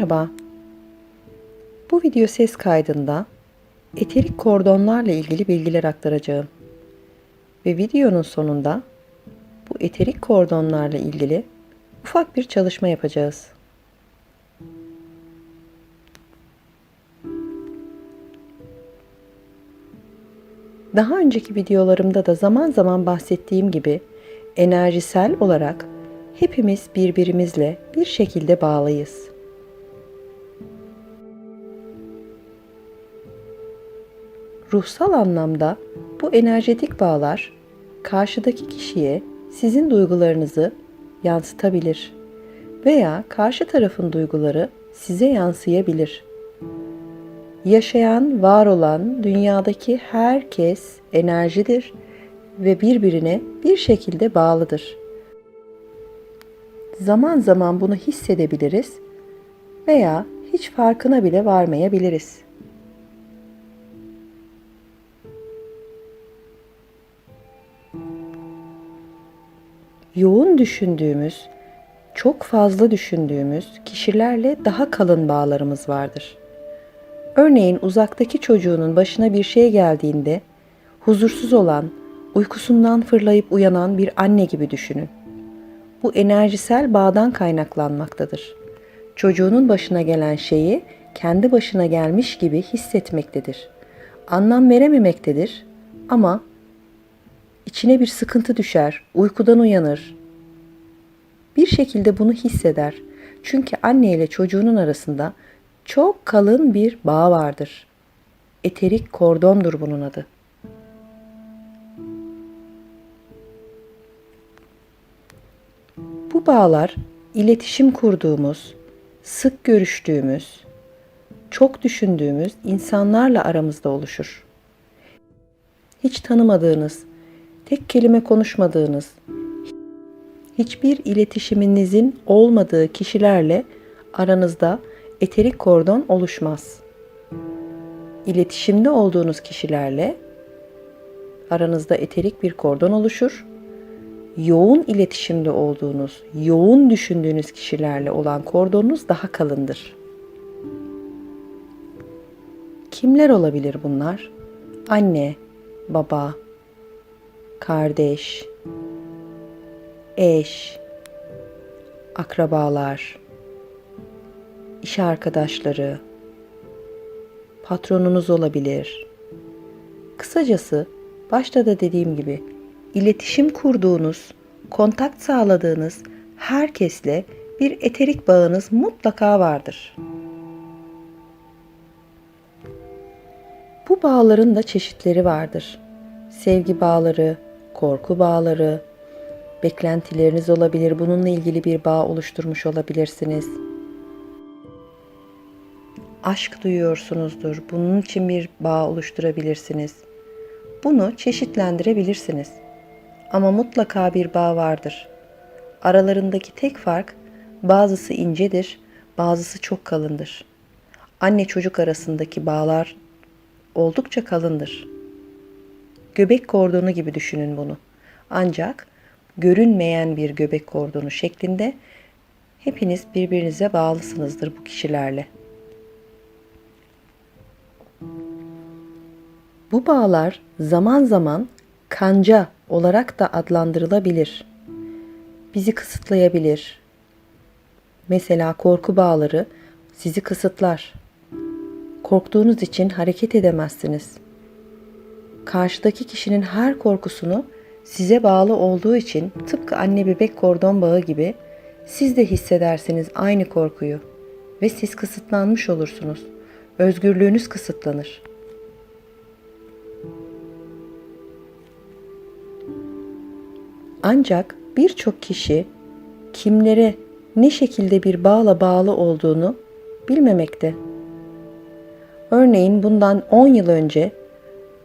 Merhaba. Bu video ses kaydında eterik kordonlarla ilgili bilgiler aktaracağım. Ve videonun sonunda bu eterik kordonlarla ilgili ufak bir çalışma yapacağız. Daha önceki videolarımda da zaman zaman bahsettiğim gibi enerjisel olarak hepimiz birbirimizle bir şekilde bağlıyız. Ruhsal anlamda bu enerjetik bağlar karşıdaki kişiye sizin duygularınızı yansıtabilir veya karşı tarafın duyguları size yansıyabilir. Yaşayan, var olan dünyadaki herkes enerjidir ve birbirine bir şekilde bağlıdır. Zaman zaman bunu hissedebiliriz veya hiç farkına bile varmayabiliriz. Yoğun düşündüğümüz, çok fazla düşündüğümüz kişilerle daha kalın bağlarımız vardır. Örneğin uzaktaki çocuğunun başına bir şey geldiğinde huzursuz olan, uykusundan fırlayıp uyanan bir anne gibi düşünün. Bu enerjisel bağdan kaynaklanmaktadır. Çocuğunun başına gelen şeyi kendi başına gelmiş gibi hissetmektedir. Anlam verememektedir ama içine bir sıkıntı düşer, uykudan uyanır. Bir şekilde bunu hisseder. Çünkü anne ile çocuğunun arasında çok kalın bir bağ vardır. Eterik kordondur bunun adı. Bu bağlar iletişim kurduğumuz, sık görüştüğümüz, çok düşündüğümüz insanlarla aramızda oluşur. Hiç tanımadığınız, tek kelime konuşmadığınız, hiçbir iletişiminizin olmadığı kişilerle aranızda eterik kordon oluşmaz. İletişimde olduğunuz kişilerle aranızda eterik bir kordon oluşur. Yoğun iletişimde olduğunuz, yoğun düşündüğünüz kişilerle olan kordonunuz daha kalındır. Kimler olabilir bunlar? Anne, baba, kardeş, eş, akrabalar, iş arkadaşları, patronunuz olabilir. Kısacası başta da dediğim gibi iletişim kurduğunuz, kontak sağladığınız herkesle bir eterik bağınız mutlaka vardır. Bu bağların da çeşitleri vardır. Sevgi bağları, korku bağları, beklentileriniz olabilir. Bununla ilgili bir bağ oluşturmuş olabilirsiniz. Aşk duyuyorsunuzdur. Bunun için bir bağ oluşturabilirsiniz. Bunu çeşitlendirebilirsiniz. Ama mutlaka bir bağ vardır. Aralarındaki tek fark bazısı incedir, bazısı çok kalındır. Anne çocuk arasındaki bağlar oldukça kalındır. Göbek kordonu gibi düşünün bunu. Ancak görünmeyen bir göbek kordonu şeklinde hepiniz birbirinize bağlısınızdır bu kişilerle. Bu bağlar zaman zaman kanca olarak da adlandırılabilir. Bizi kısıtlayabilir. Mesela korku bağları sizi kısıtlar. Korktuğunuz için hareket edemezsiniz. Karşıdaki kişinin her korkusunu size bağlı olduğu için tıpkı anne bebek kordon bağı gibi siz de hissedersiniz aynı korkuyu ve siz kısıtlanmış olursunuz. Özgürlüğünüz kısıtlanır. Ancak birçok kişi kimlere ne şekilde bir bağla bağlı olduğunu bilmemekte. Örneğin bundan 10 yıl önce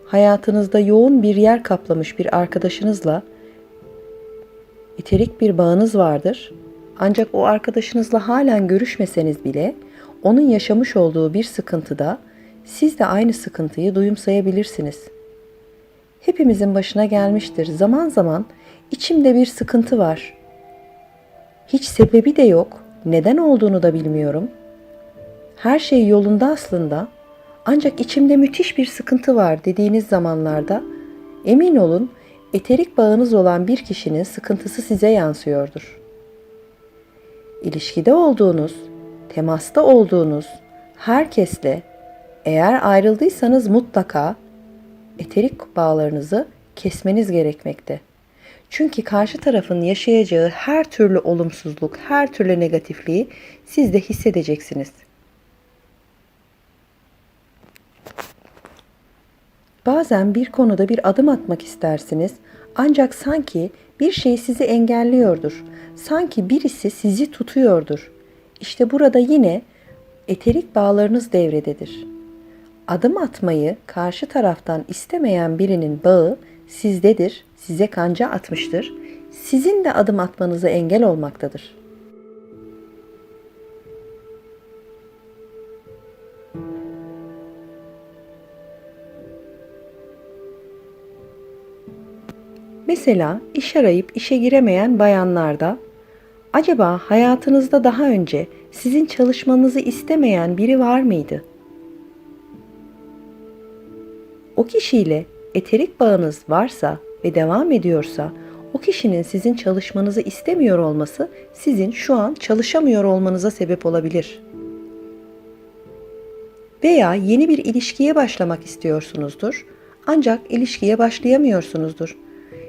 hayatınızda yoğun bir yer kaplamış bir arkadaşınızla iterik bir bağınız vardır. Ancak o arkadaşınızla halen görüşmeseniz bile onun yaşamış olduğu bir sıkıntıda siz de aynı sıkıntıyı duyumsayabilirsiniz. Hepimizin başına gelmiştir. Zaman zaman içimde bir sıkıntı var. Hiç sebebi de yok. Neden olduğunu da bilmiyorum. her şey yolunda aslında ancak içimde müthiş bir sıkıntı var dediğiniz zamanlarda emin olun eterik bağınız olan bir kişinin sıkıntısı size yansıyordur. İlişkide olduğunuz, temasta olduğunuz herkesle eğer ayrıldıysanız mutlaka eterik bağlarınızı kesmeniz gerekmekte. Çünkü karşı tarafın yaşayacağı her türlü olumsuzluk, her türlü negatifliği siz de hissedeceksiniz. Bazen bir konuda bir adım atmak istersiniz ancak sanki bir şey sizi engelliyordur. Sanki birisi sizi tutuyordur. İşte burada yine eterik bağlarınız devrededir. Adım atmayı karşı taraftan istemeyen birinin bağı sizdedir, size kanca atmıştır. Sizin de adım atmanıza engel olmaktadır. Mesela iş arayıp işe giremeyen bayanlarda acaba hayatınızda daha önce sizin çalışmanızı istemeyen biri var mıydı? O kişiyle eterik bağınız varsa ve devam ediyorsa o kişinin sizin çalışmanızı istemiyor olması sizin şu an çalışamıyor olmanıza sebep olabilir. Veya yeni bir ilişkiye başlamak istiyorsunuzdur ancak ilişkiye başlayamıyorsunuzdur.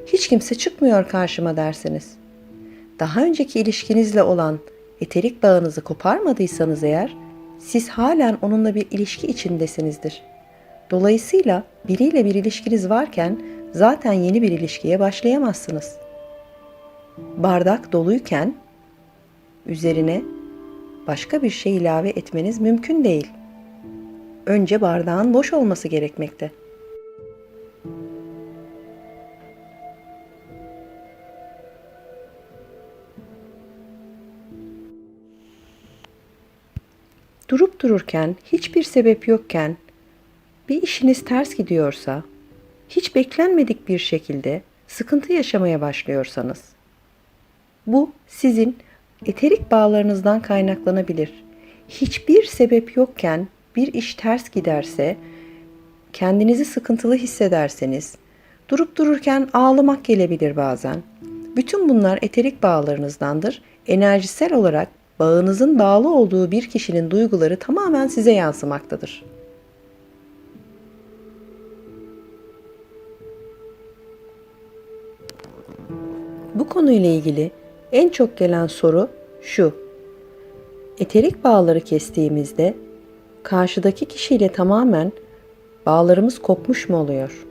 Hiç kimse çıkmıyor karşıma dersiniz. Daha önceki ilişkinizle olan eterik bağınızı koparmadıysanız eğer siz halen onunla bir ilişki içindesinizdir. Dolayısıyla biriyle bir ilişkiniz varken zaten yeni bir ilişkiye başlayamazsınız. Bardak doluyken üzerine başka bir şey ilave etmeniz mümkün değil. Önce bardağın boş olması gerekmekte. Dururken, hiçbir sebep yokken bir işiniz ters gidiyorsa, hiç beklenmedik bir şekilde sıkıntı yaşamaya başlıyorsanız, bu sizin eterik bağlarınızdan kaynaklanabilir. Hiçbir sebep yokken bir iş ters giderse, kendinizi sıkıntılı hissederseniz, durup dururken ağlamak gelebilir bazen. Bütün bunlar eterik bağlarınızdandır. Enerjisel olarak bağınızın bağlı olduğu bir kişinin duyguları tamamen size yansımaktadır. Bu konuyla ilgili en çok gelen soru şu. Eterik bağları kestiğimizde karşıdaki kişiyle tamamen bağlarımız kopmuş mu oluyor?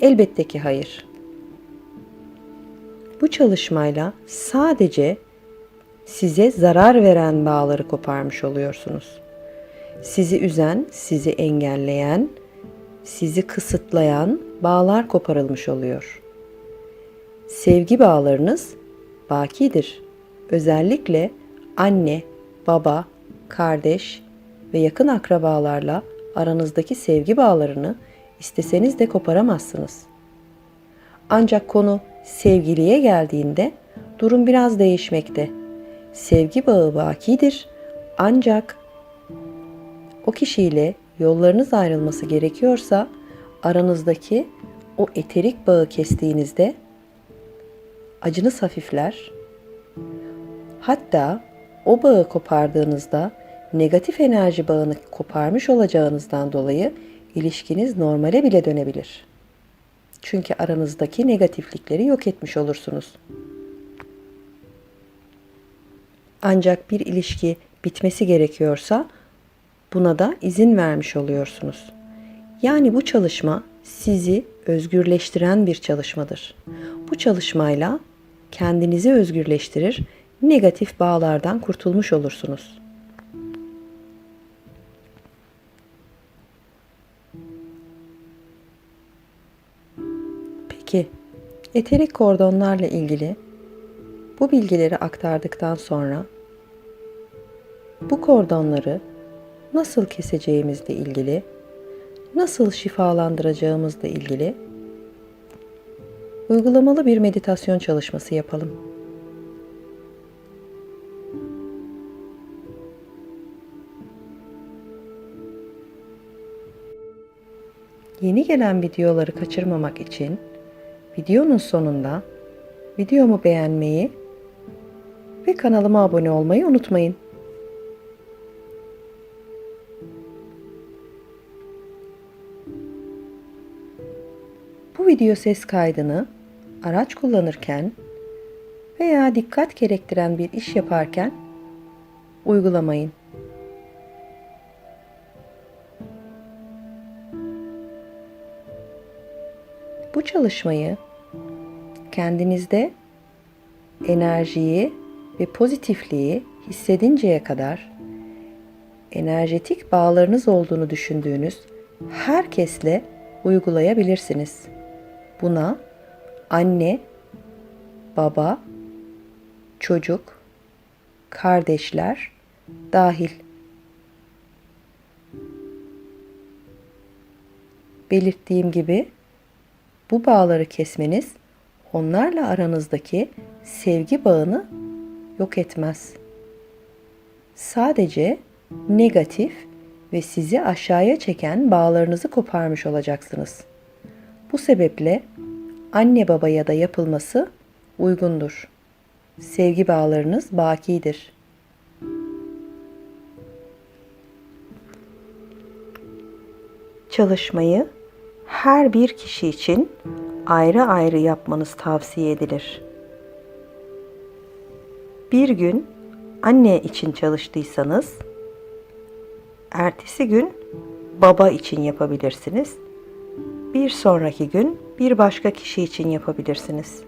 Elbette ki hayır. Bu çalışmayla sadece size zarar veren bağları koparmış oluyorsunuz. Sizi üzen, sizi engelleyen, sizi kısıtlayan bağlar koparılmış oluyor. Sevgi bağlarınız bakidir. Özellikle anne, baba, kardeş ve yakın akrabalarla aranızdaki sevgi bağlarını isteseniz de koparamazsınız. Ancak konu sevgiliye geldiğinde durum biraz değişmekte. Sevgi bağı bakidir ancak o kişiyle yollarınız ayrılması gerekiyorsa aranızdaki o eterik bağı kestiğinizde acınız hafifler. Hatta o bağı kopardığınızda negatif enerji bağını koparmış olacağınızdan dolayı ilişkiniz normale bile dönebilir.'' Çünkü aranızdaki negatiflikleri yok etmiş olursunuz. Ancak bir ilişki bitmesi gerekiyorsa buna da izin vermiş oluyorsunuz. Yani bu çalışma sizi özgürleştiren bir çalışmadır. Bu çalışmayla kendinizi özgürleştirir, negatif bağlardan kurtulmuş olursunuz. 2. Eterik kordonlarla ilgili bu bilgileri aktardıktan sonra bu kordonları nasıl keseceğimizle ilgili, nasıl şifalandıracağımızla ilgili uygulamalı bir meditasyon çalışması yapalım. Yeni gelen videoları kaçırmamak için videonun sonunda videomu beğenmeyi ve kanalıma abone olmayı unutmayın. Bu video ses kaydını araç kullanırken veya dikkat gerektiren bir iş yaparken uygulamayın. Bu çalışmayı kendinizde enerjiyi ve pozitifliği hissedinceye kadar enerjetik bağlarınız olduğunu düşündüğünüz herkesle uygulayabilirsiniz. Buna anne, baba, çocuk, kardeşler dahil. Belirttiğim gibi bu bağları kesmeniz onlarla aranızdaki sevgi bağını yok etmez. Sadece negatif ve sizi aşağıya çeken bağlarınızı koparmış olacaksınız. Bu sebeple anne babaya da yapılması uygundur. Sevgi bağlarınız bakidir. Çalışmayı her bir kişi için ayrı ayrı yapmanız tavsiye edilir. Bir gün anne için çalıştıysanız, ertesi gün baba için yapabilirsiniz. Bir sonraki gün bir başka kişi için yapabilirsiniz.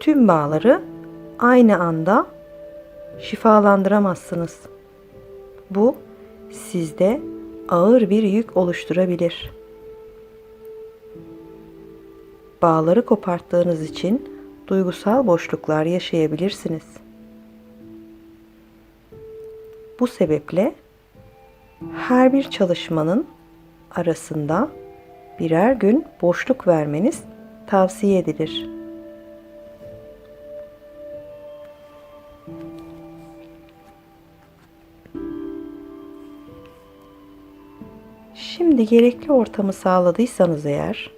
Tüm bağları aynı anda şifalandıramazsınız. Bu sizde ağır bir yük oluşturabilir. Bağları koparttığınız için duygusal boşluklar yaşayabilirsiniz. Bu sebeple her bir çalışmanın arasında birer gün boşluk vermeniz tavsiye edilir. Şimdi gerekli ortamı sağladıysanız eğer,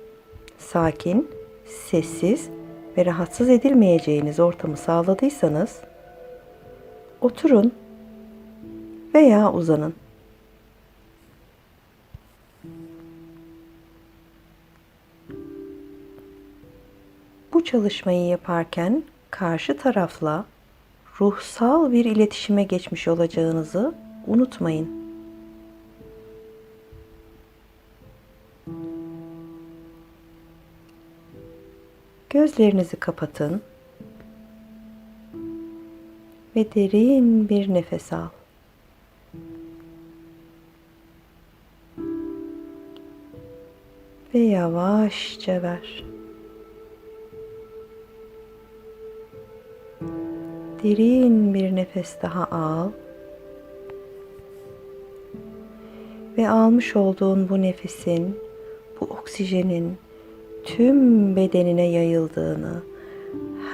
sakin, sessiz ve rahatsız edilmeyeceğiniz ortamı sağladıysanız, oturun veya uzanın. Bu çalışmayı yaparken karşı tarafla ruhsal bir iletişime geçmiş olacağınızı unutmayın. Gözlerinizi kapatın ve derin bir nefes al. Ve yavaşça ver. Derin bir nefes daha al. Ve almış olduğun bu nefesin, bu oksijenin tüm bedenine yayıldığını,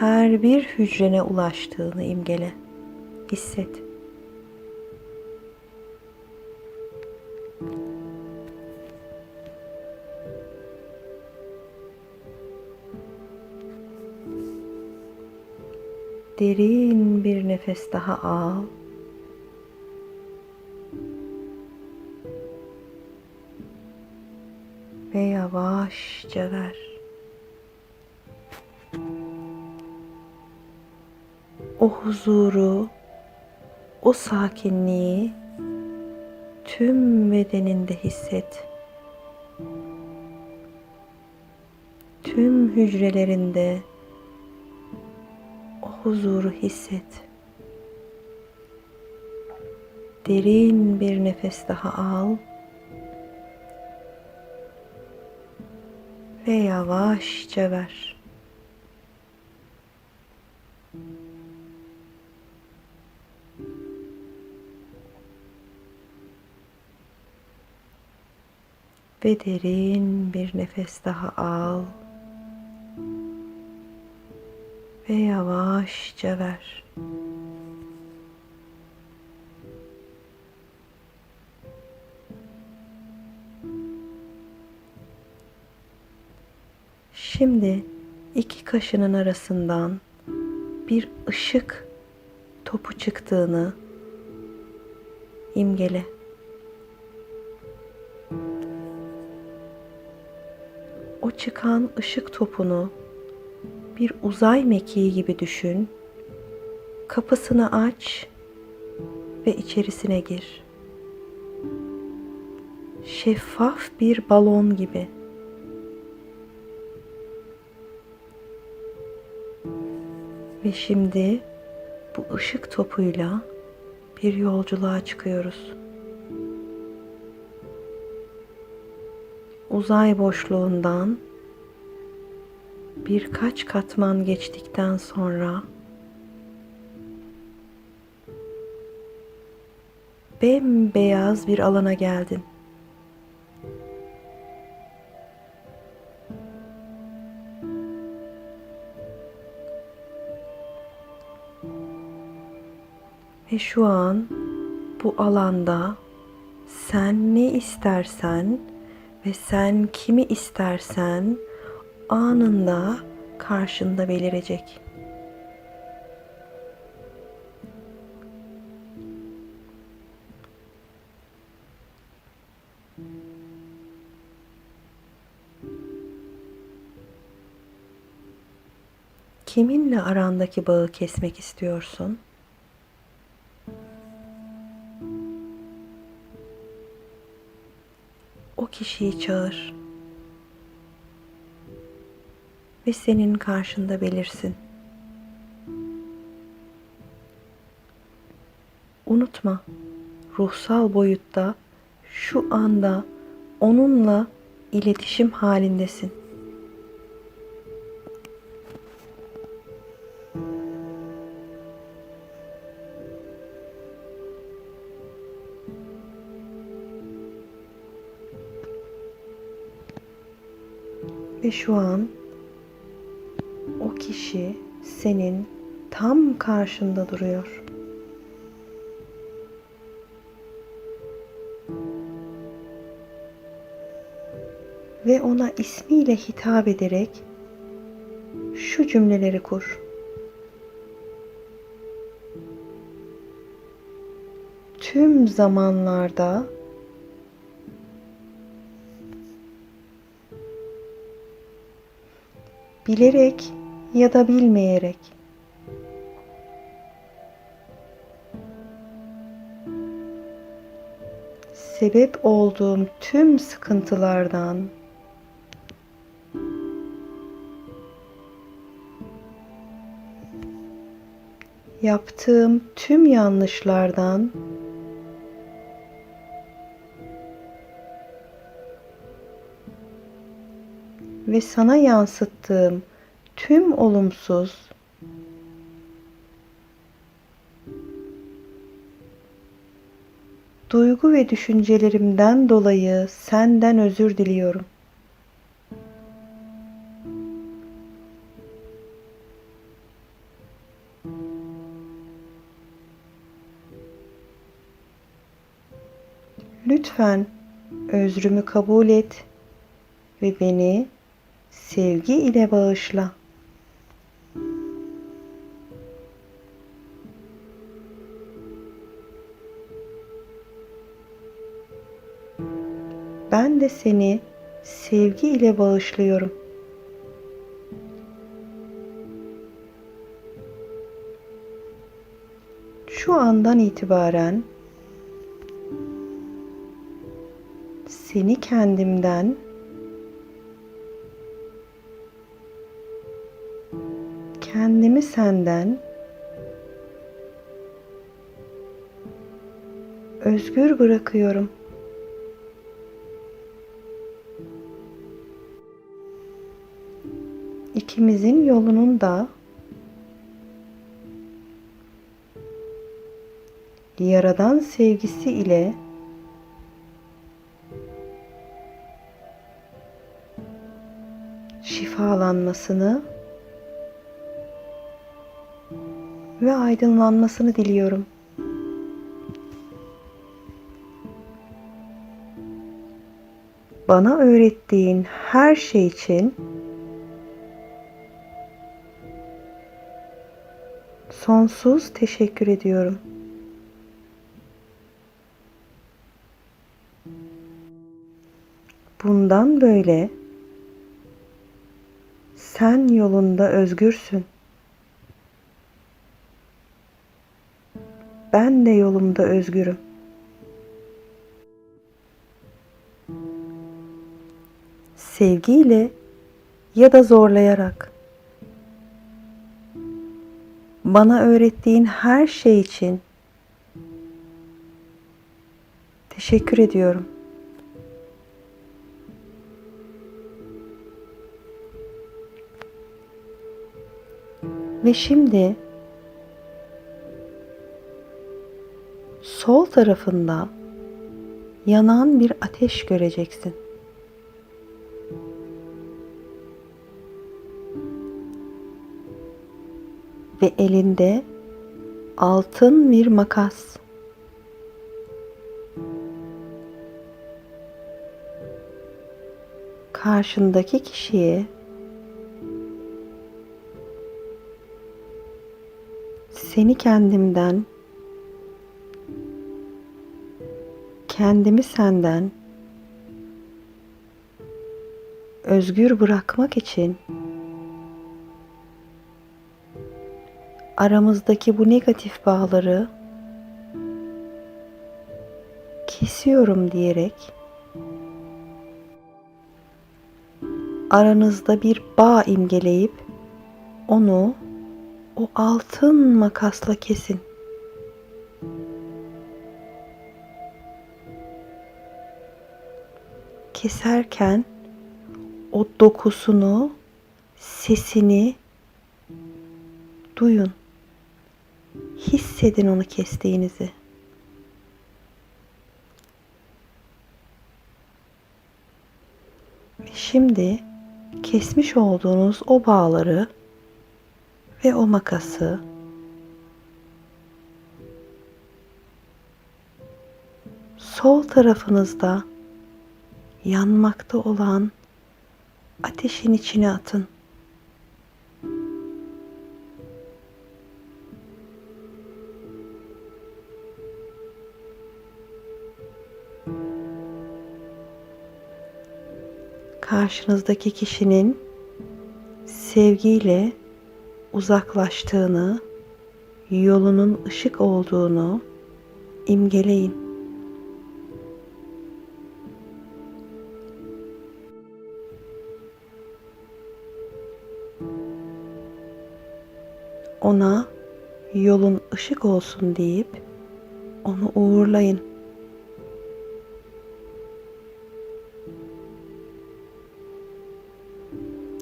her bir hücrene ulaştığını imgele. Hisset. Derin bir nefes daha al. Yavaşça ver. O huzuru, o sakinliği tüm bedeninde hisset. Tüm hücrelerinde o huzuru hisset. Derin bir nefes daha al. Ve yavaşça ver. Ve derin bir nefes daha al. Ve yavaşça ver. Şimdi iki kaşının arasından bir ışık topu çıktığını imgele. O çıkan ışık topunu bir uzay mekiği gibi düşün. Kapısını aç ve içerisine gir. Şeffaf bir balon gibi. Şimdi bu ışık topuyla bir yolculuğa çıkıyoruz. Uzay boşluğundan birkaç katman geçtikten sonra bembeyaz bir alana geldin. Ve şu an bu alanda sen ne istersen ve sen kimi istersen anında karşında belirecek. Kiminle arandaki bağı kesmek istiyorsun? Kişiyi çağır. Ve senin karşında belirsin. Unutma, ruhsal boyutta şu anda onunla iletişim halindesin. Şu an o kişi senin tam karşında duruyor. Ve ona ismiyle hitap ederek şu cümleleri kur. Tüm zamanlarda bilerek ya da bilmeyerek. Sebep olduğum tüm sıkıntılardan yaptığım tüm yanlışlardan ve sana yansıttığım tüm olumsuz duygu ve düşüncelerimden dolayı senden özür diliyorum. Lütfen özrümü kabul et ve beni sevgi ile bağışla. Ben de seni sevgi ile bağışlıyorum. Şu andan itibaren seni kendimden senden özgür bırakıyorum. İkimizin yolunun da yaradan sevgisi ile şifalanmasını ve aydınlanmasını diliyorum. Bana öğrettiğin her şey için sonsuz teşekkür ediyorum. Bundan böyle sen yolunda özgürsün. De yolumda özgürüm. Sevgiyle ya da zorlayarak bana öğrettiğin her şey için teşekkür ediyorum. Ve şimdi sol tarafında yanan bir ateş göreceksin. Ve elinde altın bir makas. Karşındaki kişiye seni kendimden, kendimi senden özgür bırakmak için aramızdaki bu negatif bağları kesiyorum diyerek aranızda bir bağ imgeleyip onu o altın makasla kesin. Keserken o dokusunu, sesini duyun. Hissedin onu kestiğinizi. Şimdi kesmiş olduğunuz o bağları ve o makası sol tarafınızda yanmakta olan ateşin içine atın. Karşınızdaki kişinin sevgiyle uzaklaştığını, yolunun ışık olduğunu imgeleyin. Ona yolun ışık olsun deyip onu uğurlayın.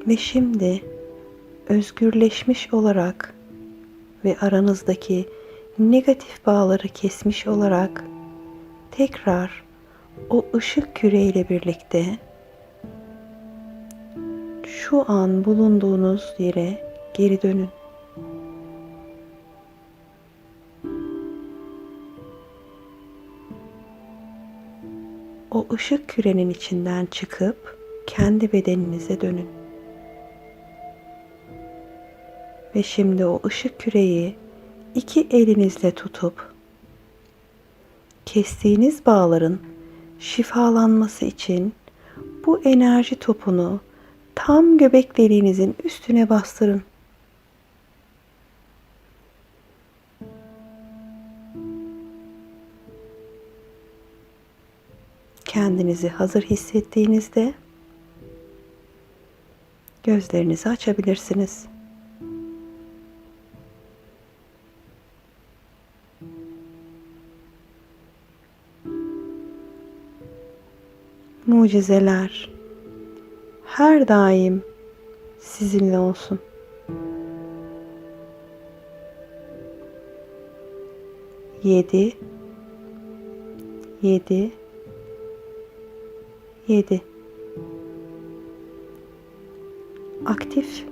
Ve şimdi özgürleşmiş olarak ve aranızdaki negatif bağları kesmiş olarak tekrar o ışık küreyle birlikte şu an bulunduğunuz yere geri dönün. Işık kürenin içinden çıkıp kendi bedeninize dönün. Ve şimdi o ışık küreyi iki elinizle tutup kestiğiniz bağların şifalanması için bu enerji topunu tam göbek deliğinizin üstüne bastırın. Kendinizi hazır hissettiğinizde gözlerinizi açabilirsiniz. mucizeler her daim sizinle olsun. Yedi, yedi, 7 aktif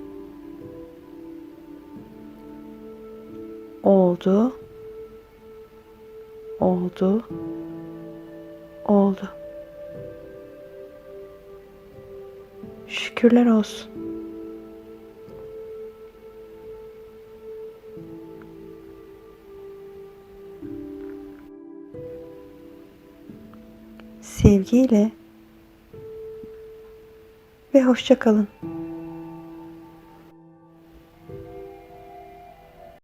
oldu oldu oldu. Şükürler olsun. Sevgiyle ve hoşça kalın.